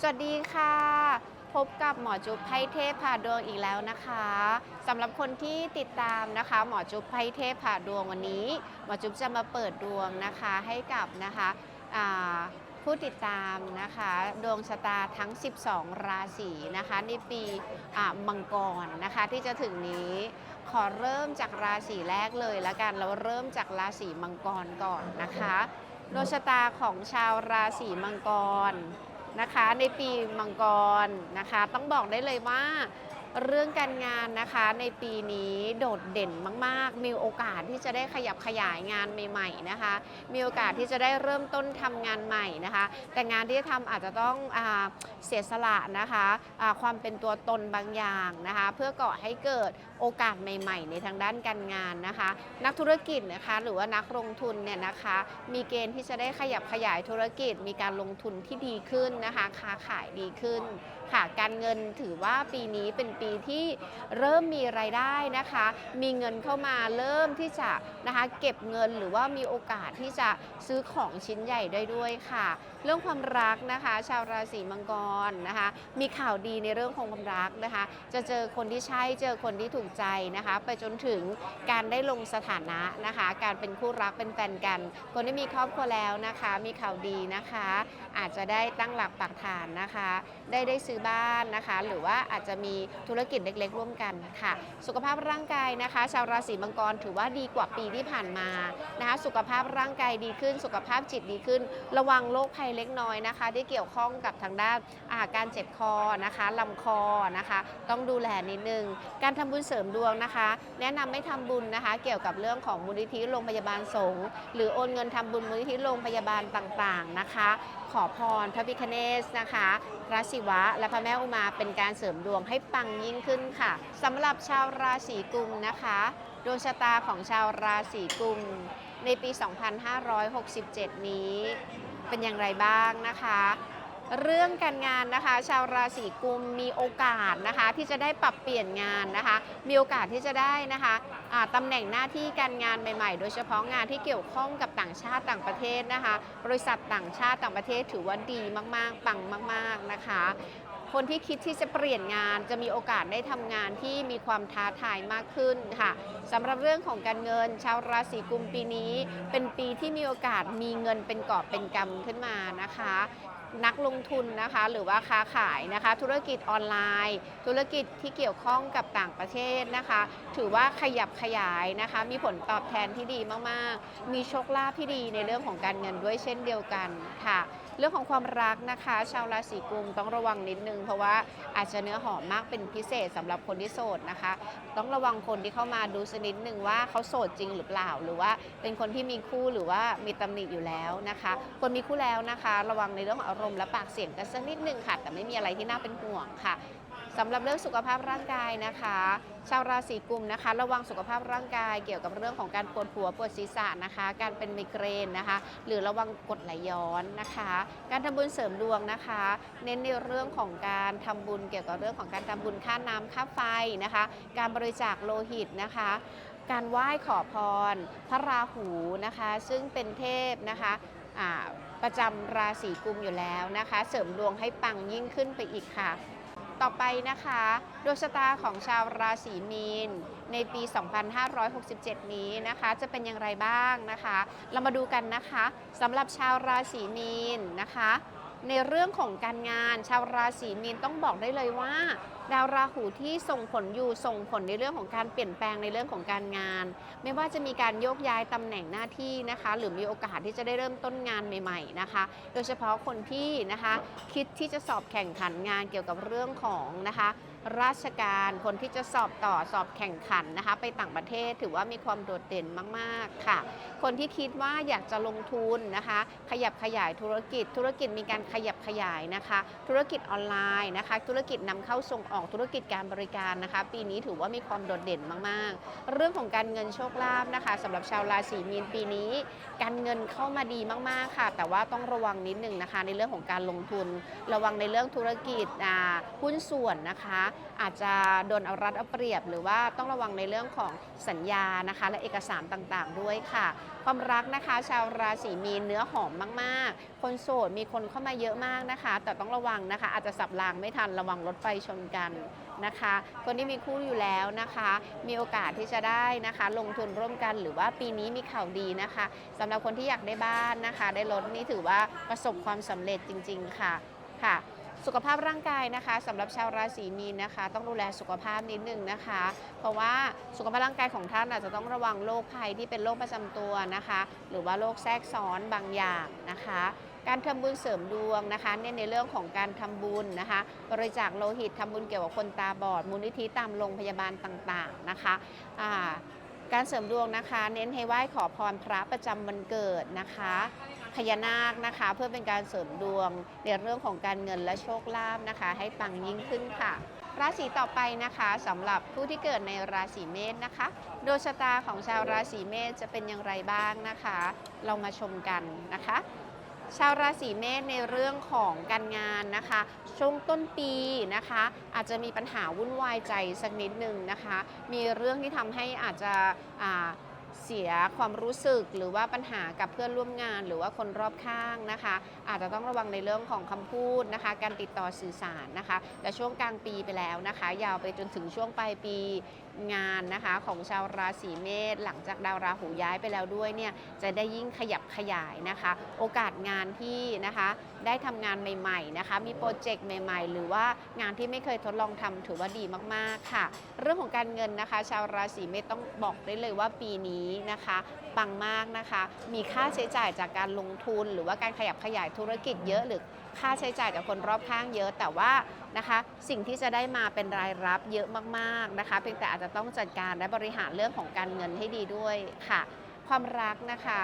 สวัสดีค่ะ พบกับหมอจุ๊บไพเทพผ่าดวงอีกแล้วนะคะสำหรับคนที่ติดตามนะคะ หมอจุ๊บไพเทพผ่าดวงวันนี้ หมอจุ๊บจะมาเปิดดวงนะคะให้กับนะคะผู้ติดตามนะคะดวงชะตาทั้ง 12 ราศีนะคะในปีมังกรนะคะที่จะถึงนี้ขอเริ่มจากราศีแรกเลยละกันเราเริ่มจากราศีมังกรก่อนนะคะดวงชะตาของชาวราศีมังกร นะคะในปีมังกรนะคะ ต้องบอกได้เลยว่า เรื่องการงานนะคะในปีนี้โดดเด่นมาก ๆ มีโอกาสที่จะได้ขยับขยายงานใหม่ ๆ นะคะ มีโอกาสที่จะได้เริ่มต้นทำงานใหม่นะคะ แต่งานที่จะทำอาจจะต้องอเสียสละนะคะอ่าความเป็นตัวตนบางอย่างนะคะ เพื่อก่อให้เกิดโอกาสใหม่ ๆ ในทางด้านการงานนะคะ นักธุรกิจนะคะหรือว่านักลงทุนเนี่ยนะคะ มีเกณฑ์ที่จะได้ขยับขยายธุรกิจ มีการลงทุนที่ดีขึ้นนะคะ ค้าขายดีขึ้น ค่ะ การเงินถือว่าปีนี้เป็นปีที่เริ่มมีรายได้นะคะ มีเงินเข้ามาเริ่มที่จะนะคะเก็บเงินหรือว่ามีโอกาสที่จะซื้อของชิ้นใหญ่ได้ด้วยค่ะ เรื่องความรักนะคะ ชาวราศีมังกรนะคะ มีข่าวดีในเรื่องของความรักนะคะ จะเจอคนที่ใช่เจอคนที่ถูกใจนะคะ ไปจนถึงการได้ลงสถานะนะคะ การเป็นคู่รักเป็นแฟนกัน คนที่มีครอบครัวแล้วนะคะ มีข่าวดีนะคะ อาจจะได้ตั้งหลักปักฐานนะคะ ได้ได้ซื้อบ้านนะคะ หรือว่าอาจจะมีธุรกิจเล็กๆ ร่วมกันค่ะ สุขภาพร่างกายนะคะ ชาวราศีมังกรถือว่าดีกว่าปีที่ผ่านมานะคะ สุขภาพร่างกายดีขึ้น สุขภาพจิตดีขึ้น ระวังโรคภัยเล็กน้อยนะคะ ที่เกี่ยวข้องกับทางด้านอาการเจ็บคอนะคะลำคอนะคะ ต้องดูแลนิดนึง การทำบุญเสริมดวงนะคะ แนะนำไม่ทำบุญนะคะ เกี่ยวกับเรื่องของมูลนิธิโรงพยาบาลสงฆ์หรือโอนเงินทำบุญมูลนิธิโรงพยาบาลต่างๆนะคะ ขอพรพระพิคเนสนะคะพระศิวะ และพระแม่อุมาเป็นการเสริมดวงให้ปังยิ่งขึ้นค่ะสำหรับชาวราศีกุมนะคะดวงชะตาของชาวราศีกุมในปี 2567 นี้ เป็นอย่างไรบ้างนะคะ เรื่องการงานนะคะ ชาวราศีกุมมีโอกาสนะคะ ที่จะได้ปรับเปลี่ยนงานนะคะ มีโอกาสที่จะได้นะคะตำแหน่งหน้าที่การงานใหม่ๆ โดยเฉพาะงานที่เกี่ยวข้องกับต่างชาติต่างประเทศนะคะ บริษัทต่างชาติต่างประเทศถือว่าดีมากๆ ปังมาก ๆนะคะ คนที่คิดที่จะเปลี่ยนงานจะมีโอกาสได้ทำงานที่มีความท้าทายมากขึ้นค่ะสำหรับเรื่องของการเงิน ชาวราศีกุมปีนี้ เป็นปีที่มีโอกาสมีเงินเป็นกอบเป็นกำขึ้นมานะคะนักลงทุนนะคะหรือว่าค้าขายนะคะ ธุรกิจออนไลน์ ธุรกิจที่เกี่ยวข้องกับต่างประเทศนะคะ ถือว่าขยับขยายนะคะ มีผลตอบแทนที่ดีมากๆ มีโชคลาภที่ดีในเรื่องของการเงินด้วยเช่นเดียวกันค่ะ เรื่องของความรักนะคะ ชาวราศีกุมต้องระวังนิดนึง เพราะว่าอาจจะเนื้อหอมมากเป็นพิเศษสำหรับคนที่โสดนะคะ ต้องระวังคนที่เข้ามาดูสนิดหนึ่งว่าเขาโสดจริงหรือเปล่า หรือว่าเป็นคนที่มีคู่หรือว่ามีตำหนิอยู่แล้วนะคะ คนมีคู่แล้วนะคะ ระวังในเรื่องอารมณ์และปากเสียงกันสักนิดหนึ่งค่ะ แต่ไม่มีอะไรที่น่าเป็นห่วงค่ะสำหรับเรื่องสุขภาพร่างกายนะคะ ชาวราศีกุมนะคะ ระวังสุขภาพร่างกายเกี่ยวกับเรื่องของการปวดหัวปวดศีรษะนะคะ การเป็นไมเกรนนะคะ หรือระวังกดไหลย้อนนะคะ การทำบุญเสริมดวงนะคะ เน้นในเรื่องของการทำบุญเกี่ยวกับเรื่องของการทำบุญค่าน้ำค่าไฟนะคะ การบริจาคโลหิตนะคะการไหว้ขอพร พระราหูนะคะ ซึ่งเป็นเทพนะคะประจำราศีกุมอยู่แล้วนะคะ เสริมดวงให้ปังยิ่งขึ้นไปอีกค่ะ ต่อไปนะคะ ดวงชะตาของชาวราศีมีน ในปี 2567 นี้นะคะ จะเป็นอย่างไรบ้างนะคะ เรามาดูกันนะคะสำหรับชาวราศีมีนนะคะ ในเรื่องของการงานชาวราศีมีนต้องบอกได้เลยว่า ดาวราหูที่ส่งผลอยู่ส่งผลในเรื่องของการเปลี่ยนแปลงในเรื่องของการงาน ไม่ว่าจะมีการโยกย้ายตำแหน่งหน้าที่นะคะ หรือมีโอกาสที่จะได้เริ่มต้นงานใหม่ ๆนะคะ โดยเฉพาะคนที่นะคะคิดที่จะสอบแข่งขันงานเกี่ยวกับเรื่องของนะคะ ราชการคนที่จะสอบต่อสอบแข่งขันนะคะ ไปต่างประเทศถือว่ามีความโดดเด่นมากๆค่ะ คนที่คิดว่าอยากจะลงทุนนะคะ ขยับขยายธุรกิจ ธุรกิจมีการขยับขยายนะคะ ธุรกิจออนไลน์นะคะ ธุรกิจนำเข้าส่งออกธุรกิจการบริการนะคะ ปีนี้ถือว่ามีความโดดเด่นมากๆ เรื่องของการเงินโชคลาภนะคะสำหรับชาวราศีมีนปีนี้ การเงินเข้ามาดีมากๆค่ะ แต่ว่าต้องระวังนิดนึงนะคะ ในเรื่องของการลงทุน ระวังในเรื่องธุรกิจหุ้นส่วนนะคะอาจจะโดนเอารัดเอาเปรียบ หรือว่าต้องระวังในเรื่องของสัญญานะคะ และเอกสารต่างๆ ด้วยค่ะ ความรักนะคะ ชาวราศีมีนเนื้อหอมมากๆ คนโสดมีคนเข้ามาเยอะมากนะคะ แต่ต้องระวังนะคะ อาจจะสับรางไม่ทันระวังรถไฟชนกันนะคะ คนที่มีคู่อยู่แล้วนะคะ มีโอกาสที่จะได้นะคะ ลงทุนร่วมกันหรือว่าปีนี้มีข่าวดีนะคะสำหรับคนที่อยากได้บ้านนะคะ ได้รถนี่ถือว่าประสบความสำเร็จจริง ๆค่ะค่ะ สุขภาพร่างกายนะคะสำหรับชาวราศีมีนนะคะ ต้องดูแลสุขภาพนิดนึงนะคะ เพราะว่าสุขภาพร่างกายของท่านอาจจะต้องระวังโรคภัยที่เป็นโรคประจำตัวนะคะ หรือว่าโรคแทรกซ้อนบางอย่างนะคะการทำบุญเสริมดวงนะคะเน้นในเรื่องของการทำบุญนะคะ บริจาคโลหิตทำบุญเกี่ยวกับคนตาบอด มูลนิธิตามโรงพยาบาลต่างๆนะคะอ่าการเสริมดวงนะคะ เน้นให้ไหว้ขอพรพระประจำวันเกิดนะคะ พญานาคนะคะ เพื่อเป็นการเสริมดวงในเรื่องของการเงินและโชคลาภนะคะ ให้ปังยิ่งขึ้นค่ะ ราศีต่อไปนะคะสำหรับผู้ที่เกิดในราศีเมษนะคะดวงชะตาของชาวราศีเมษจะเป็นอย่างไรบ้างนะคะ เรามาชมกันนะคะชาวราศีเมษในเรื่องของการงานนะคะ ช่วงต้นปีนะคะ อาจจะมีปัญหาวุ่นวายใจสักนิดหนึ่งนะคะ มีเรื่องที่ทำให้อาจจะ เสียความรู้สึกหรือว่าปัญหากับเพื่อนร่วมงาน หรือว่าคนรอบข้างนะคะ อาจจะต้องระวังในเรื่องของคำพูดนะคะ การติดต่อสื่อสารนะคะแต่ช่วงกลางปีไปแล้วนะคะ ยาวไปจนถึงช่วงปลายปี งานนะคะของชาวราศีเมษหลังจากดาวราหูย้ายไปแล้วด้วยเนี่ยจะได้ยิ่งขยับขยายนะคะ โอกาสงานที่นะคะได้ทำงานใหม่ๆนะคะมีโปรเจกต์ใหม่ ๆ หรือว่างานที่ไม่เคยทดลองทำถือว่าดีมากๆค่ะ เรื่องของการเงินนะคะ ชาวราศีเมษต้องบอกได้เลยว่าปีนี้นะคะ ปังมากนะคะ มีค่าใช้จ่ายจากการลงทุน หรือว่าการขยับขยายธุรกิจเยอะหรือค่าใช้จ่ายจากคนรอบข้างเยอะแต่ว่านะคะ สิ่งที่จะได้มาเป็นรายรับเยอะมากๆนะคะ เพียงแต่อาจจะต้องจัดการและบริหารเรื่องของการเงินให้ดีด้วยค่ะ ความรักนะคะ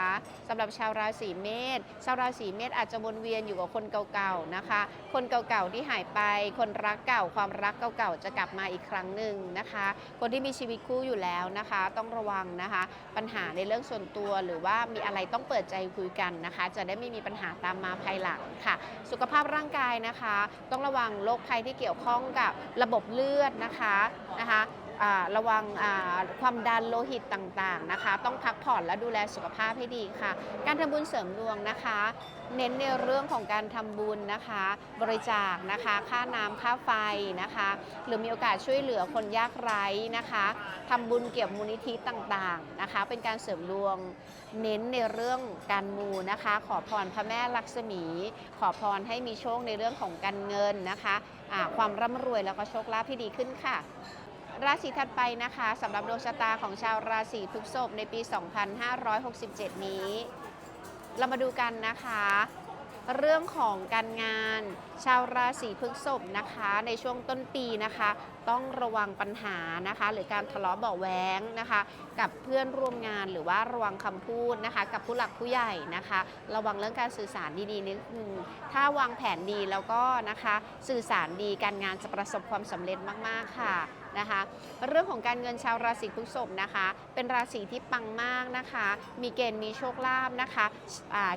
สำหรับชาวราศีเมษชาวราศีเมษอาจจะวนเวียนอยู่กับคนเก่าๆนะคะ คนเก่าๆที่หายไป คนรักเก่าความรักเก่าๆจะกลับมาอีกครั้งหนึ่งนะคะ คนที่มีชีวิตคู่อยู่แล้วนะคะ ต้องระวังนะคะ ปัญหาในเรื่องส่วนตัวหรือว่ามีอะไรต้องเปิดใจคุยกันนะคะ จะได้ไม่มีปัญหาตามมาภายหลังค่ะ สุขภาพร่างกายนะคะ ต้องระวังโรคภัยที่เกี่ยวข้องกับระบบเลือดนะคะนะคะ ระวังความดันโลหิตต่างๆนะคะ ต้องพักผ่อนและดูแลสุขภาพให้ดีค่ะ การทำบุญเสริมดวงนะคะ เน้นในเรื่องของการทำบุญนะคะ บริจาคนะคะ ค่าน้ำค่าไฟนะคะ หรือมีโอกาสช่วยเหลือคนยากไร้นะคะทำบุญเกี่ยวกับมูลนิธิต่างๆนะคะ เป็นการเสริมดวง เน้นในเรื่องการมูนะคะ ขอพรพระแม่ลักษมี ขอพรให้มีโชคในเรื่องของการเงินนะคะอ่าความร่ำรวยแล้วก็โชคลาภที่ดีขึ้นค่ะ ราศีถัดไปนะคะสำหรับดวงชะตาของชาวราศีพฤษภในปี 2567 นี้ เรามาดูกันนะคะ เรื่องของการงาน ชาวราศีพฤษภนะคะ ในช่วงต้นปีนะคะ ต้องระวังปัญหานะคะ หรือการทะเลาะเบาะแว้งนะคะ กับเพื่อนร่วมงานหรือว่าระวังคำพูดนะคะ กับผู้หลักผู้ใหญ่นะคะ ระวังเรื่องการสื่อสารดีๆนิดนึงถ้าวางแผนดีแล้วก็นะคะ สื่อสารดีการงานจะประสบความสำเร็จมากๆค่ะ นะคะ เรื่องของการเงินชาวราศีพฤษภนะคะ เป็นราศีที่ปังมากนะคะ มีเกณฑ์มีโชคลาภนะคะ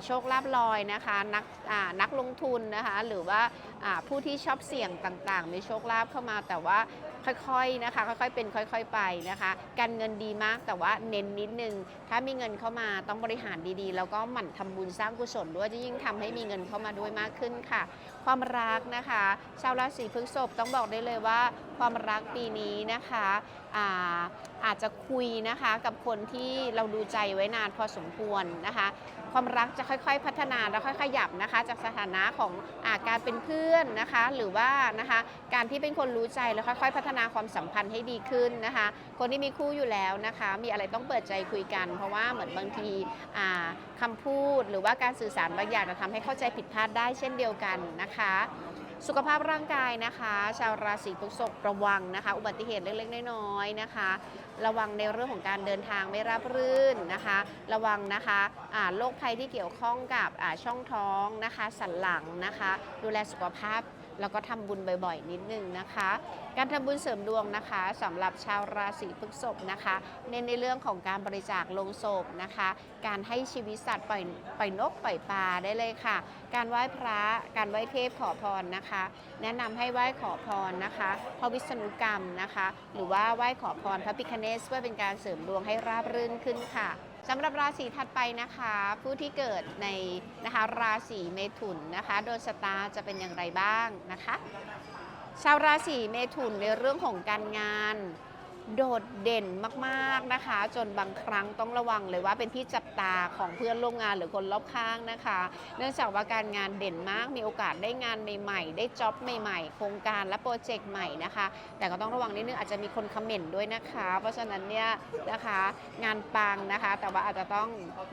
โชคลาภลอยนะคะ นักนักลงทุนนะคะ หรือว่าผู้ที่ชอบเสี่ยงต่างๆ มีโชคลาภเข้ามาแต่ว่าค่อยๆนะคะ ค่อยๆเป็นค่อยๆไปนะคะ การเงินดีมากแต่ว่าเน้นนิดนึง ถ้ามีเงินเข้ามาต้องบริหารดีๆ แล้วก็หมั่นทำบุญสร้างกุศลด้วยจะยิ่งทำให้มีเงินเข้ามาด้วยมากขึ้นค่ะ ความรักนะคะ ชาวราศีพฤษภต้องบอกได้เลยว่า ความรักปีนี้นะคะอ่าอาจจะคุยนะคะกับคนที่เราดูใจไว้นานพอสมควรนะคะ ความรักจะค่อยๆ พัฒนาแล้วค่อยๆขยับนะคะ จากสถานะของอาการเป็นเพื่อนนะคะ หรือว่านะคะการที่เป็นคนรู้ใจแล้วค่อยๆ พัฒนาความสัมพันธ์ให้ดีขึ้นนะคะ คนที่มีคู่อยู่แล้วนะคะ มีอะไรต้องเปิดใจคุยกัน เพราะว่าเหมือนบางทีอ่าคำพูดหรือว่าการสื่อสารบางอย่างจะทำให้เข้าใจผิดพลาดได้เช่นเดียวกันนะคะ สุขภาพร่างกายนะคะ ชาวราศีพฤษภระวังนะคะ อุบัติเหตุเล็กๆ น้อยๆนะคะ ระวังในเรื่องของการเดินทางไม่ราบรื่นนะคะ ระวังนะคะโรคภัยที่เกี่ยวข้องกับช่องท้องนะคะ สันหลังนะคะ ดูแลสุขภาพ แล้วก็ทำบุญบ่อยๆ นิดนึงนะคะ การทำบุญเสริมดวงนะคะสำหรับชาวราศีพฤษภนะคะ เน้นในเรื่องของการบริจาคลงศพนะคะ การให้ชีวิตสัตว์ปล่อยปล่อยนกปล่อยปลาได้เลยค่ะ การไหว้พระ การไหว้เทพขอพรนะคะ แนะนำให้ไหว้ขอพรนะคะพระวิษณุกรรมนะคะ หรือว่าไหว้ขอพรพระพิคเนสเพื่อเป็นการเสริมดวงให้ราบรื่นขึ้นค่ะ สำหรับราศีถัดไปนะคะ ผู้ที่เกิดในนะคะราศีเมถุนนะคะโดนชะตาจะเป็นอย่างไรบ้างนะคะ ชาวราศีเมถุนในเรื่องของการงาน โดดเด่นมากๆนะคะ จนบางครั้งต้องระวังเลยว่าเป็นที่จับตาของเพื่อนร่วมงานหรือคนรอบข้างนะคะ เนื่องจากว่าการงานเด่นมากมีโอกาสได้งานใหม่ๆ ได้จ็อบใหม่ๆ โครงการและโปรเจกต์ใหม่นะคะ แต่ก็ต้องระวังนิดนึงอาจจะมีคนคอมเมนต์ด้วยนะคะ เพราะฉะนั้นเนี่ยนะคะงานปังนะคะ แต่ว่าอาจจะต้อง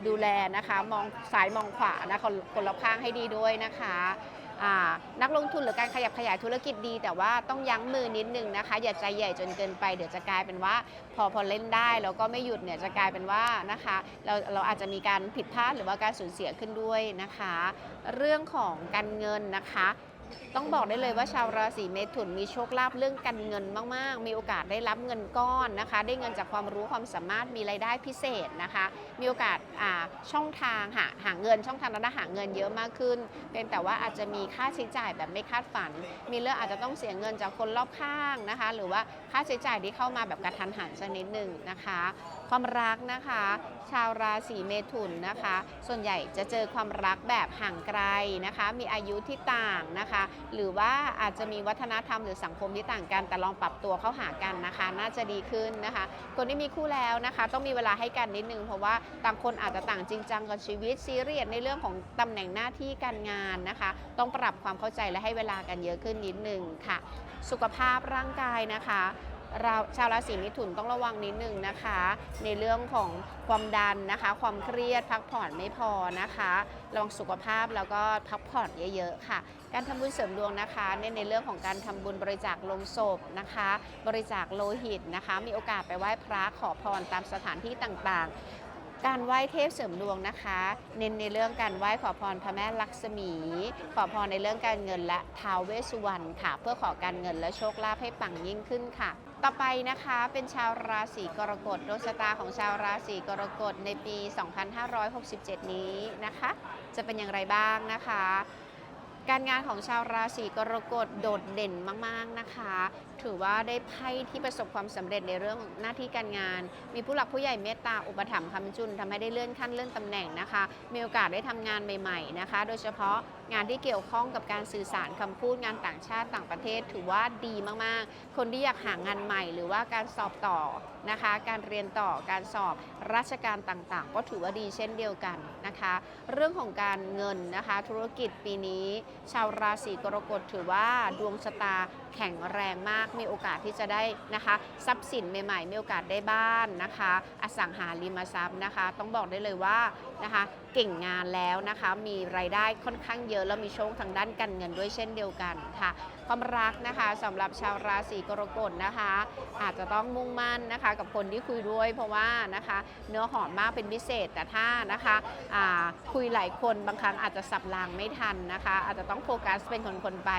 ดูแลนะคะ มองซ้ายมองขวานะคนคนรอบข้างให้ดีด้วยนะคะ นักลงทุนหรือการขยับขยายธุรกิจดี แต่ว่าต้องยั้งมือนิดนึงนะคะ อย่าใจใหญ่จนเกินไปเดี๋ยวจะกลายเป็นว่า พอพอเล่นได้แล้วก็ไม่หยุดเนี่ยจะกลายเป็นว่านะคะเราเราอาจจะมีการผิดพลาดหรือว่าการสูญเสียขึ้นด้วยนะคะ เรื่องของการเงินนะคะ ต้องบอกได้เลยว่าชาวราศีเมถุนมีโชคลาภเรื่องการเงินมาก ๆ มีโอกาสได้รับเงินก้อนนะคะ ได้เงินจากความรู้ความสามารถมีรายได้พิเศษนะคะ มีโอกาสาช่องทางหาหาเงิน ช่องทางนั้นหาเงินเยอะมากขึ้นเพียงแต่ว่าอาจจะมีค่าใช้จ่ายแบบไม่คาดฝัน มีเรื่องอาจจะต้องเสียเงินจากคนรอบข้างนะคะ หรือว่าค่าใช้จ่ายที่เข้ามาแบบกระทันหันสักนิดหนึ่งนะคะความรักนะคะ ชาวราศีเมถุนนะคะ ส่วนใหญ่จะเจอความรักแบบห่างไกลนะคะ มีอายุที่ต่างนะคะ หรือว่าอาจจะมีวัฒนธรรมหรือสังคมที่ต่างกัน แต่ลองปรับตัวเข้าหากันนะคะ น่าจะดีขึ้นนะคะ คนที่มีคู่แล้วนะคะ ต้องมีเวลาให้กันนิดนึง เพราะว่าต่างคนอาจจะต่างจริงจังกับชีวิตซีเรียสในเรื่องของตำแหน่งหน้าที่การงานนะคะ ต้องปรับความเข้าใจและให้เวลากันเยอะขึ้นนิดนึงค่ะ สุขภาพร่างกายนะคะ เราชาวราศีมิถุนต้องระวังนิดนึงนะคะ ในเรื่องของความดันนะคะ ความเครียดพักผ่อนไม่พอนะคะระวังสุขภาพแล้วก็พักผ่อนเยอะๆค่ะ การทำบุญเสริมดวงนะคะเน้นในเรื่องของการทำบุญบริจาคลงศพนะคะ บริจาคโลหิตนะคะ มีโอกาสไปไหว้พระขอพรตามสถานที่ต่างๆ การไหว้เทพเสริมดวงนะคะ เน้นในเรื่องการไหว้ขอพรพระแม่ลักษมี ขอพรในเรื่องการเงินและท้าวเวสสุวรรณค่ะ เพื่อขอการเงินและโชคลาภให้ปังยิ่งขึ้นค่ะ ต่อไปนะคะเป็นชาวราศีกรกฎดวงชะตาของชาวราศีกรกฎในปี 2567 นี้นะคะ จะเป็นอย่างไรบ้างนะคะ การงานของชาวราศีกรกฎโดดเด่นมากๆนะคะ ถือว่าได้ไพ่ที่ประสบความสำเร็จในเรื่องหน้าที่การงาน มีผู้หลักผู้ใหญ่เมตตาอุปถัมภ์คำจุนทำให้ได้เลื่อนขั้นเลื่อนตำแหน่งนะคะ มีโอกาสได้ทำงานใหม่ ๆนะคะ โดยเฉพาะงานที่เกี่ยวข้องกับการสื่อสารคำพูดงานต่างชาติต่างประเทศ ถือว่าดีมากๆ คนที่อยากหางานใหม่ หรือว่าการสอบต่อนะคะ การเรียนต่อการสอบราชการต่างๆ ก็ถือว่าดีเช่นเดียวกันนะคะ เรื่องของการเงินนะคะ ธุรกิจปีนี้ ชาวราศีกรกฎถือว่าดวงชะตาแข็งแรงมากมีโอกาสที่จะได้นะคะทรัพย์สินใหม่ๆมีโอกาสได้บ้านนะคะ อสังหาริมทรัพย์นะคะ ต้องบอกได้เลยว่านะคะ เก่งงานแล้วนะคะ มีรายได้ค่อนข้างเยอะแล้วมีโชคทางด้านการเงินด้วยเช่นเดียวกันค่ะความรักนะคะสำหรับชาวราศีกรกฎนะคะ อาจจะต้องมุ่งมั่นนะคะ กับคนที่คุยด้วย เพราะว่านะคะ เนื้อหอมมากเป็นพิเศษแต่ถ้านะคะคุยหลายคนบางครั้งอาจจะสับรางไม่ทันนะคะ อาจจะต้องโฟกัสเป็นคนๆไป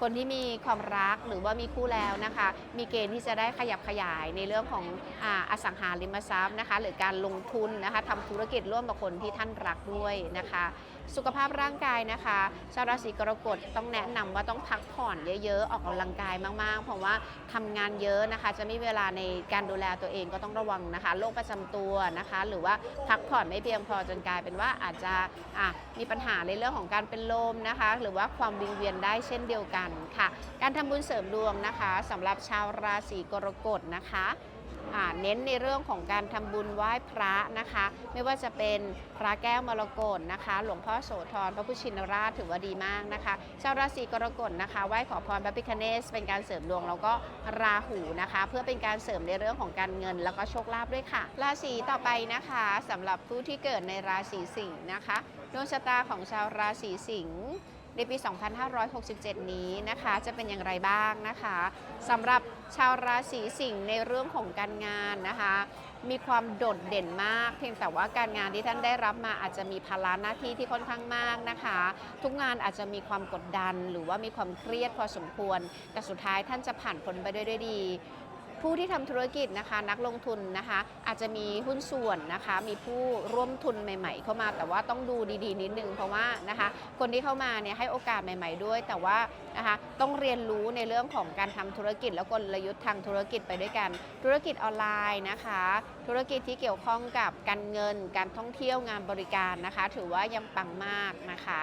คนที่มีความรักหรือว่ามีคู่แล้วนะคะ มีเกณฑ์ที่จะได้ขยับขยายในเรื่องของออสังหาริมทรัพย์นะคะ หรือการลงทุนนะคะทำธุรกิจร่วมกับคนที่ท่านรักด้วยนะคะ สุขภาพร่างกายนะคะ ชาวราศีกรกฎต้องแนะนำว่าต้องพักผ่อนเยอะๆ ออกกำลังกายมากๆ เพราะว่าทำงานเยอะนะคะ จะไม่มีเวลาในการดูแลตัวเองก็ต้องระวังนะคะโรคประจำตัวนะคะ หรือว่าพักผ่อนไม่เพียงพอจนกลายเป็นว่าอาจจะะมีปัญหาในเรื่องของการเป็นลมนะคะ หรือว่าความวิงเวียนได้เช่นเดียวกันค่ะ การทำบุญเสริมดวงนะคะสำหรับชาวราศีกรกฎนะคะ เน้นในเรื่องของการทำบุญไหว้พระนะคะ ไม่ว่าจะเป็นพระแก้วมรกตนะคะ หลวงพ่อโสธรพระพุชินราชถือว่าดีมากนะคะชาวราศีกรกฎนะคะไหว้ขอพรพระพิคเนสเป็นการเสริมดวงแล้วก็ราหูนะคะ เพื่อเป็นการเสริมในเรื่องของการเงิน แล้วก็โชคลาภด้วยค่ะ ราศีต่อไปนะคะสำหรับผู้ที่เกิดในราศีสิงห์นะคะดวงชะตาของชาวราศีสิงห์ ในปี 2567 นี้นะคะจะเป็นอย่างไรบ้างนะคะสำหรับชาวราศีสิงห์ในเรื่องของการงานนะคะ มีความโดดเด่นมาก เพียงแต่ว่าการงานที่ท่านได้รับมาอาจจะมีภาระหน้าที่ที่ค่อนข้างมากนะคะ ทุกงานอาจจะมีความกดดัน หรือว่ามีความเครียดพอสมควร แต่สุดท้ายท่านจะผ่านพ้นไปได้ด้วยดี ผู้ที่ทำธุรกิจนะคะ นักลงทุนนะคะ อาจจะมีหุ้นส่วนนะคะ มีผู้ร่วมทุนใหม่ ๆ เข้ามาแต่ว่าต้องดูดีๆ นิดนึงเพราะว่านะคะ คนที่เข้ามาเนี่ยให้โอกาสใหม่ ๆ ด้วย แต่ว่านะคะต้องเรียนรู้ในเรื่องของการทำธุรกิจ และกลยุทธ์ทางธุรกิจไปด้วยกัน ธุรกิจออนไลน์นะคะ ธุรกิจที่เกี่ยวข้องกับการเงิน การท่องเที่ยวงานบริการนะคะ ถือว่ายังปังมากนะคะ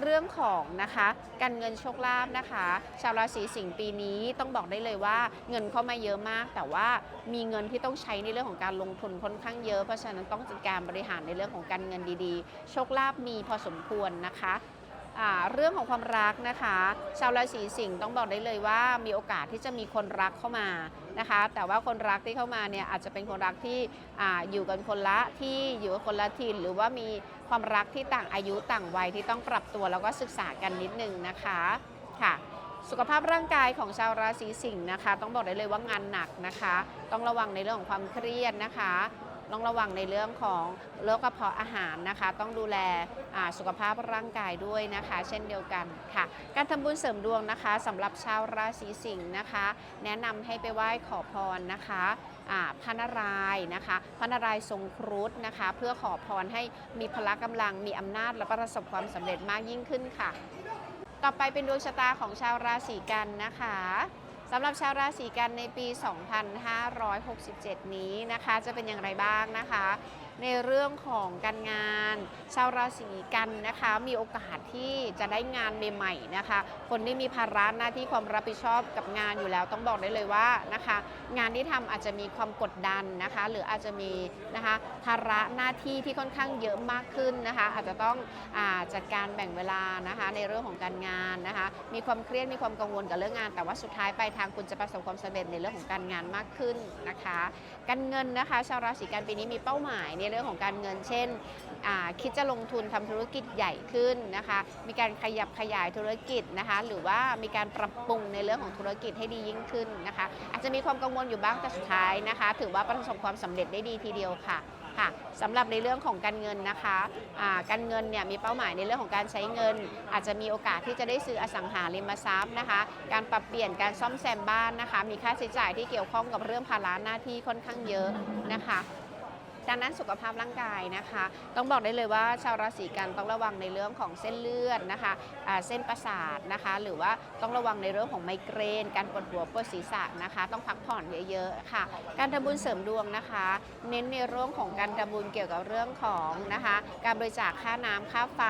เรื่องของนะคะการเงินโชคลาภนะคะ ชาวราศีสิงห์ปีนี้ต้องบอกได้เลยว่าเงินเข้ามาเยอะมาก แต่ว่ามีเงินที่ต้องใช้ในเรื่องของการลงทุนค่อนข้างเยอะ เพราะฉะนั้นต้องจัดการบริหารในเรื่องของการเงินดีๆ โชคลาภมีพอสมควรนะคะ เรื่องของความรักนะคะ ชาวราศีสิงห์ต้องบอกได้เลยว่ามีโอกาสที่จะมีคนรักเข้ามานะคะ แต่ว่าคนรักที่เข้ามาเนี่ยอาจจะเป็นคนรักที่ออยู่กันคนละที่อยู่กันคนละถิ่นหรือว่ามีความรักที่ต่างอายุต่างวัยที่ต้องปรับตัวแล้วก็ศึกษากันนิดนึงนะคะค่ะสุขภาพร่างกายของชาวราศีสิงห์นะคะ ต้องบอกได้เลยว่างานหนักนะคะ ต้องระวังในเรื่องของความเครียดนะคะ ต้องระวังในเรื่องของโรคกระเพาะอาหารนะคะ ต้องดูแลสุขภาพร่างกายด้วยนะคะ เช่นเดียวกันค่ะ การทำบุญเสริมดวงนะคะสำหรับชาวราศีสิงห์นะคะ แนะนำให้ไปไหว้ขอพรนะคะพระนารายณ์นะคะพระนารายณ์ทรงครุฑนะคะ เพื่อขอพรให้มีพละกำลังมีอำนาจและประสบความสำเร็จมากยิ่งขึ้นค่ะ ต่อไปเป็นดวงชะตาของชาวราศีกันนะคะ สำหรับชาวราศีกันในปี 2567 นี้นะคะ จะเป็นอย่างไรบ้างนะคะ ในเรื่องของการงาน ชาวราศีกันนะคะ มีโอกาสที่จะได้งานใหม่ๆนะคะ คนที่มีภาระหน้าที่ความรับผิดชอบกับงานอยู่แล้วต้องบอกได้เลยว่านะคะ งานที่ทำอาจจะมีความกดดันนะคะ หรืออาจจะมีนะคะภาระหน้าที่ที่ค่อนข้างเยอะมากขึ้นนะคะ อาจจะต้องอจัดการแบ่งเวลานะคะ ในเรื่องของการงานนะคะ มีความเครียดมีความกังวลกับเรื่องงาน แต่ว่าสุดท้ายปลายทางคุณจะประสบความสำเร็จในเรื่องของการงานมากขึ้นนะคะ การเงินนะคะ ชาวราศีกันปีนี้มีเป้าหมายในเรื่องของการเงิน เช่น คิดจะลงทุนทำธุรกิจใหญ่ขึ้นนะคะ มีการขยับขยายธุรกิจนะคะ หรือว่ามีการปรับปรุงในเรื่องของธุรกิจให้ดียิ่งขึ้นนะคะ อาจจะมีความกังวลอยู่บ้างแต่สุดท้ายนะคะ ถือว่าประสบความสำเร็จได้ดีทีเดียวค่ะค่ะสำหรับในเรื่องของการเงินนะคะอ่าการเงินเนี่ยมีเป้าหมายในเรื่องของการใช้เงิน อาจจะมีโอกาสที่จะได้ซื้ออสังหาริมทรัพย์นะคะ การปรับเปลี่ยนการซ่อมแซมบ้านนะคะ มีค่าใช้จ่ายที่เกี่ยวข้องกับเรื่องภาระหน้าที่ค่อนข้างเยอะนะคะ ดังนั้นสุขภาพร่างกายนะคะ ต้องบอกได้เลยว่าชาวราศีกันต้องระวังในเรื่องของเส้นเลือดนะคะเส้นประสาทนะคะ หรือว่าต้องระวังในเรื่องของไมเกรน การปวดหัวปวดศีรษะนะคะ ต้องพักผ่อนเยอะๆค่ะ การทำบุญเสริมดวงนะคะ เน้นในเรื่องของการทำบุญเกี่ยวกับเรื่องของนะคะ การบริจาคค่าน้ำค่าไฟ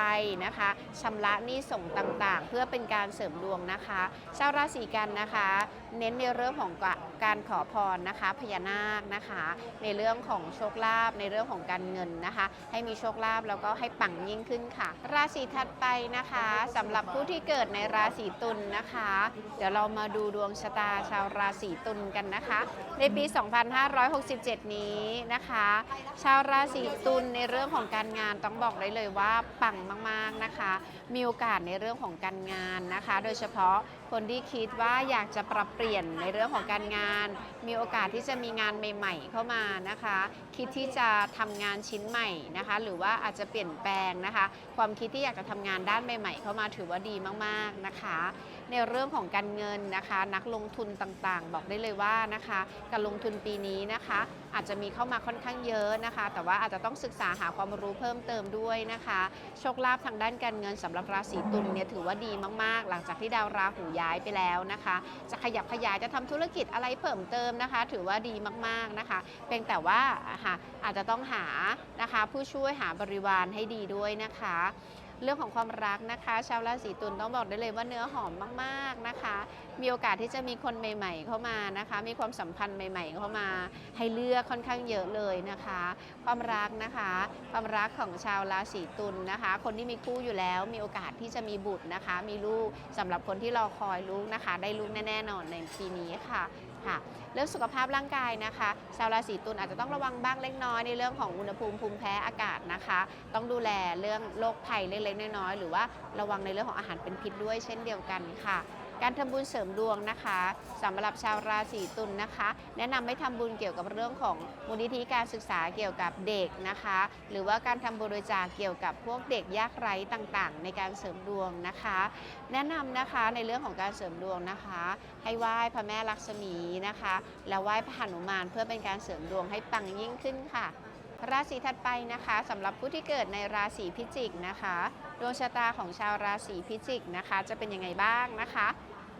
นะคะชำระหนี้ส่งต่างๆ เพื่อเป็นการเสริมดวงนะคะ ชาวราศีกันนะคะ เน้นในเรื่องของการขอพรนะคะพญานาคนะคะ ในเรื่องของโชคลาภในเรื่องของการเงินนะคะ ให้มีโชคลาภแล้วก็ให้ปังยิ่งขึ้นค่ะ ราศีถัดไปนะคะสำหรับผู้ที่เกิดในราศีตุลนะคะ เดี๋ยวเรามาดูดวงชะตาชาวราศีตุลกันนะคะ ในปี 2567 นี้นะคะ ชาวราศีตุลในเรื่องของการงานต้องบอกได้เลยว่าปังมากๆนะคะ มีโอกาสในเรื่องของการงานนะคะ โดยเฉพาะ คนที่คิดว่าอยากจะปรับเปลี่ยนในเรื่องของการงาน มีโอกาสที่จะมีงานใหม่ ๆ เข้ามานะคะ คิดที่จะทำงานชิ้นใหม่นะคะ หรือว่าอาจจะเปลี่ยนแปลงนะคะ ความคิดที่อยากจะทำงานด้านใหม่ ๆ เข้ามาถือว่าดีมากๆนะคะ ในเรื่องของการเงินนะคะ นักลงทุนต่างๆ บอกได้เลยว่านะคะ การลงทุนปีนี้นะคะ อาจจะมีเข้ามาค่อนข้างเยอะนะคะ แต่ว่าอาจจะต้องศึกษาหาความรู้เพิ่มเติมด้วยนะคะ โชคลาภทางด้านการเงินสำหรับราศีตุลเนี่ยถือว่าดีมากๆ หลังจากที่ดาวราหูย้ายไปแล้วนะคะ จะขยับขยายจะทำธุรกิจอะไรเพิ่มเติมนะคะ ถือว่าดีมากๆนะคะเพียงแต่ว่าอาจจะต้องหานะคะผู้ช่วยหาบริวารให้ดีด้วยนะคะ เรื่องของความรักนะคะ ชาวราศีตุลต้องบอกได้เลยว่าเนื้อหอมมากๆนะคะ มีโอกาสที่จะมีคนใหม่ ๆ เข้ามานะคะ มีความสัมพันธ์ใหม่ ๆ เข้ามา ให้เลือกค่อนข้างเยอะเลยนะคะ ความรักนะคะ ความรักของชาวราศีตุลนะคะ คนที่มีคู่อยู่แล้วมีโอกาสที่จะมีบุตรนะคะ มีลูกสำหรับคนที่รอคอยลูกนะคะ ได้ลูกแน่ๆนอนในปีนี้ค่ะ ค่ะ เรื่องสุขภาพร่างกายนะคะชาวราศีตุลอาจจะต้องระวังบ้างเล็กน้อยในเรื่องของอุณหภูมิภูมิแพ้อากาศนะคะ ต้องดูแลเรื่องโรคภัยเล็กๆน้อยๆหรือว่าระวังในเรื่องของอาหารเป็นพิษด้วยเช่นเดียวกันค่ะ การทำบุญเสริมดวงนะคะสำหรับชาวราศีตุลนะคะ แนะนำให้ทำบุญเกี่ยวกับเรื่องของมูลนิธิการศึกษาเกี่ยวกับเด็กนะคะ หรือว่าการทำบุญบริจาคเกี่ยวกับพวกเด็กยากไร้ต่างๆ ในการเสริมดวงนะคะ แนะนำนะคะในเรื่องของการเสริมดวงนะคะ ให้ไหว้พระแม่ลักษมีนะคะ แล้วไหว้พระหนุมานเพื่อเป็นการเสริมดวงให้ปังยิ่งขึ้นค่ะ ราศีถัดไปนะคะสำหรับผู้ที่เกิดในราศีพิจิกนะคะ ดวงชะตาของชาวราศีพิจิกนะคะ จะเป็นยังไงบ้างนะคะ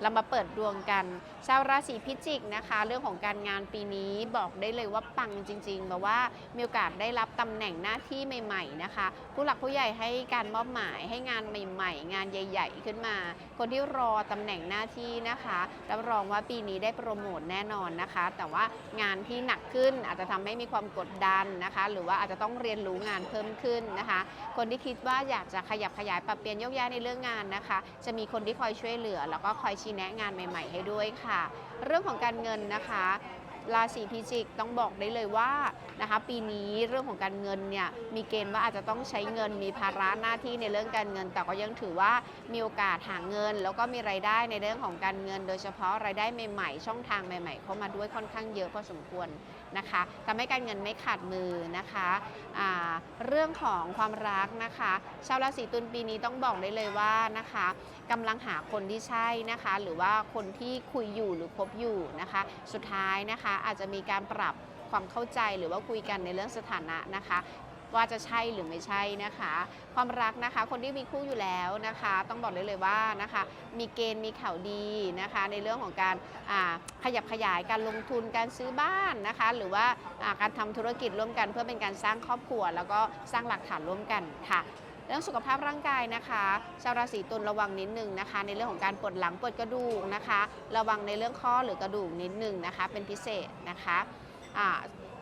เรามาเปิดดวงกัน ชาวราศีพิจิกนะคะ เรื่องของการงานปีนี้บอกได้เลยว่าปังจริงๆแบบว่ามีโอกาสได้รับตำแหน่งหน้าที่ใหม่ ๆนะคะ ผู้หลักผู้ใหญ่ให้การมอบหมายให้งานใหม่ ๆ งานใหญ่ ๆ ขึ้นมา คนที่รอตำแหน่งหน้าที่นะคะรับรองว่าปีนี้ได้โปรโมทแน่นอนนะคะ แต่ว่างานที่หนักขึ้นอาจจะทำให้มีความกดดันนะคะ หรือว่าอาจจะต้องเรียนรู้งานเพิ่มขึ้นนะคะ คนที่คิดว่าอยากจะขยับขยายปรับเปลี่ยนยกย้ายในเรื่องงานนะคะ จะมีคนที่คอยช่วยเหลือ แล้วก็คอยชี้แนะงานใหม่ ๆ ให้ด้วยค่ะ เรื่องของการเงินนะคะราศีพิจิกต้องบอกได้เลยว่านะคะปีนี้เรื่องของการเงินเนี่ยมีเกณฑ์ว่าอาจจะต้องใช้เงินมีภาระหน้าที่ในเรื่องการเงิน แต่ก็ยังถือว่ามีโอกาสหาเงิน แล้วก็มีรายได้ในเรื่องของการเงิน โดยเฉพาะรายได้ใหม่ๆ ช่องทางใหม่ ๆ เข้ามาด้วยค่อนข้างเยอะพอสมควร นะคะทำให้การเงินไม่ขาดมือนะคะะเรื่องของความรักนะคะ ชาวราศีตุลปีนี้ต้องบอกได้เลยว่านะคะกำลังหาคนที่ใช่นะคะ หรือว่าคนที่คุยอยู่หรือคบอยู่นะคะ สุดท้ายนะคะอาจจะมีการปรับความเข้าใจหรือว่าคุยกันในเรื่องสถานะนะคะ ว่าจะใช่หรือไม่ใช่นะคะ ความรักนะคะ คนที่มีคู่อยู่แล้วนะคะ ต้องบอกเลยเลยว่านะคะ มีเกณฑ์มีข่าวดีนะคะ ในเรื่องของการขยับขยายการลงทุนการซื้อบ้านนะคะ หรือว่าการทำธุรกิจร่วมกัน เพื่อเป็นการสร้างครอบครัว แล้วก็สร้างหลักฐานร่วมกันค่ะเรื่องสุขภาพร่างกายนะคะชาวราศีตุลระวังนิดนึงนะคะ ในเรื่องของการปวดหลังปวดกระดูกนะคะ ระวังในเรื่องข้อหรือกระดูกนิดนึงนะคะ เป็นพิเศษนะคะ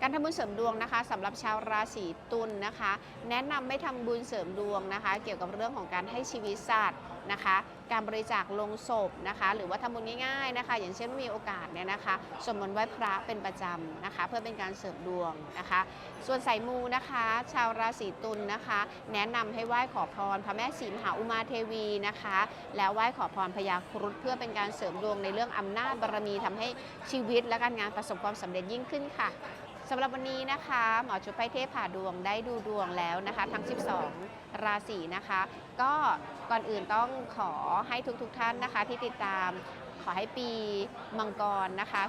การทำบุญเสริมดวงนะคะสำหรับชาวราศีตุลนะคะ แนะนำไม่ทำบุญเสริมดวงนะคะ เกี่ยวกับเรื่องของการให้ชีวิตสัตว์นะคะ การบริจาคลงศพนะคะ หรือว่าทำบุญง่ายๆนะคะ อย่างเช่นมีโอกาสเนี่ยนะคะสวดมนต์ไหว้พระเป็นประจำนะคะ เพื่อเป็นการเสริมดวงนะคะ ส่วนสายมูนะคะ ชาวราศีตุลนะคะ แนะนำให้ไหว้ขอพรพระแม่ศรีมหาอุมาเทวีนะคะ แล้วไหว้ขอพรพญาครุฑเพื่อเป็นการเสริมดวงในเรื่องอำนาจบารมีทำให้ชีวิตและการงานประสบความสำเร็จยิ่งขึ้นค่ะ สำหรับวันนี้นะคะ หมอชุดไพ่เทพผ่าดวงได้ดูดวงแล้วนะคะ ทั้ง 12 ราศีนะคะ ก็ก่อนอื่นต้องขอให้ทุกๆทท่านนะคะ ที่ติดตาม ขอให้ปีมังกรนะคะ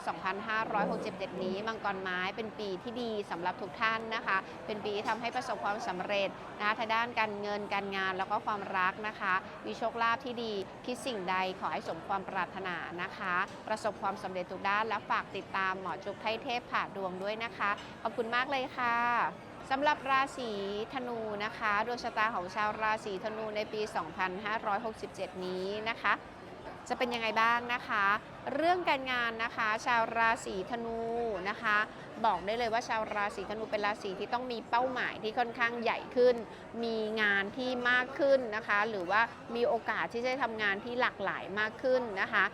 2567 นี้มังกรไม้เป็นปีที่ดีสำหรับทุกท่านนะคะ เป็นปีที่ทำให้ประสบความสำเร็จนะคะทางด้านการเงินการงานแล้วก็ความรักนะคะ มีโชคลาภที่ดีคิดสิ่งใดขอให้สมความปรารถนานะคะ ประสบความสำเร็จทุกด้านและฝากติดตามหมอจุกไทยเทพผ่าดวงด้วยนะคะ ขอบคุณมากเลยค่ะสำหรับราศีธนูนะคะดวงชะตาของชาวราศีธนูในปี 2567 นี้นะคะ จะเป็นยังไงบ้างนะคะ เรื่องการงานนะคะ ชาวราศีธนูนะคะ บอกได้เลยว่าชาวราศีธนูเป็นราศีที่ต้องมีเป้าหมายที่ค่อนข้างใหญ่ขึ้น มีงานที่มากขึ้นนะคะ หรือว่ามีโอกาสที่จะทำงานที่หลากหลายมากขึ้นนะคะ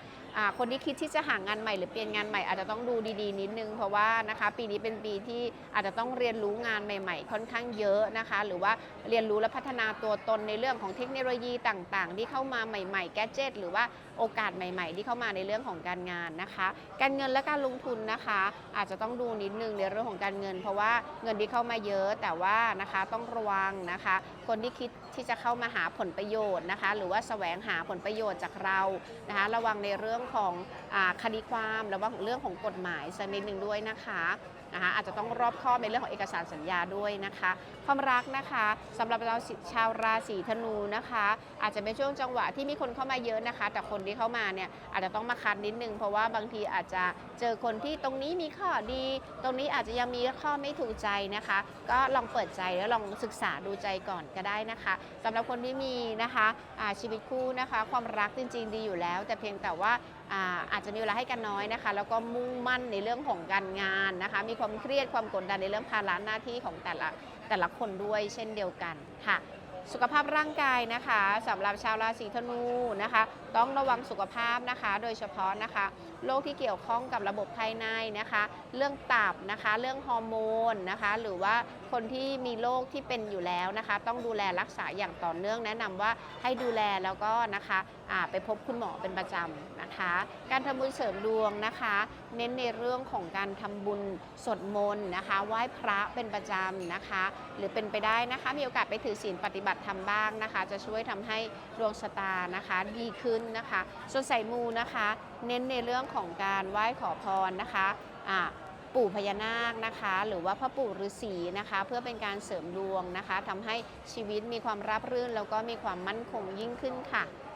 คนที่คิดที่จะหางานใหม่หรือเปลี่ยนงานใหม่อาจจะต้องดูดีๆนิดนึง เพราะว่านะคะปีนี้เป็นปีที่อาจจะต้องเรียนรู้งานใหม่ ๆ ค่อนข้างเยอะนะคะ หรือว่าเรียนรู้และพัฒนาตัวตนในเรื่องของเทคโนโลยีต่างๆ ที่เข้ามาใหม่ๆ แกจ g ตหรือว่าโอกาสใหม่ ๆ ที่เข้ามาในเรื่องของการงานนะคะ การเงินและการลงทุนนะคะ อาจจะต้องดูนิดนึงในเรื่องของการเงิน เพราะว่าเงินที่เข้ามาเยอะแต่ว่านะคะต้องระวังนะคะ คนที่คิด ที่จะเข้ามาหาผลประโยชน์นะคะ หรือว่าแสวงหาผลประโยชน์จากเรานะคะ ระวังในเรื่องของอคดีความระวังเรื่องของกฎหมายสักนิดหนึ่งด้วยนะคะนะคะอาจจะต้องรอบคอบในเรื่องของเอกสารสัญญาด้วยนะคะ ความรักนะคะสำหรับเราชาวราศีธนูนะคะ อาจจะเป็นช่วงจังหวะที่มีคนเข้ามาเยอะนะคะ แต่คนที่เข้ามาเนี่ยอาจจะต้องมาคัดนิดนึง เพราะว่าบางทีอาจจะเจอคนที่ตรงนี้มีข้อดี ตรงนี้อาจจะยังมีข้อไม่ถูกใจนะคะ ก็ลองเปิดใจแล้วลองศึกษาดูใจก่อนก็ได้นะคะสำหรับคนที่มีนะคะอาชีวิตคู่นะคะ ความรักจริง ๆ ดีอยู่แล้ว แต่เพียงแต่ว่า อาจจะมีเวลาให้กันน้อยนะคะ แล้วก็มุ่งมั่นในเรื่องของการงานนะคะ มีความเครียดความกดดันในเรื่องภาระหน้าที่ของแต่ละแต่ละคนด้วยเช่นเดียวกันค่ะ สุขภาพร่างกายนะคะสำหรับชาวราศีธนูนะคะ ต้องระวังสุขภาพนะคะ โดยเฉพาะนะคะโรคที่เกี่ยวข้องกับระบบภายในนะคะ เรื่องตับนะคะ เรื่องฮอร์โมนนะคะ หรือว่าคนที่มีโรคที่เป็นอยู่แล้วนะคะ ต้องดูแลรักษาอย่างต่อเนื่องแนะนำว่าให้ดูแลแล้วก็นะคะ ไปพบคุณหมอเป็นประจำนะคะ การทำบุญเสริมดวงนะคะ เน้นในเรื่องของการทำบุญสวดมนต์นะคะไหว้พระเป็นประจำนะคะ หรือเป็นไปได้นะคะ มีโอกาสไปถือศีลปฏิบัติธรรมบ้างนะคะ จะช่วยทำให้ดวงชะตานะคะ ดีขึ้นนะคะส่วนสายมูนะคะ เน้นในเรื่องของการไหว้ขอพรนะคะปู่พญานาคนะคะ หรือว่าพระปู่ฤาษีนะคะ เพื่อเป็นการเสริมดวงนะคะทำให้ชีวิตมีความราบรื่น แล้วก็มีความมั่นคงยิ่งขึ้นค่ะ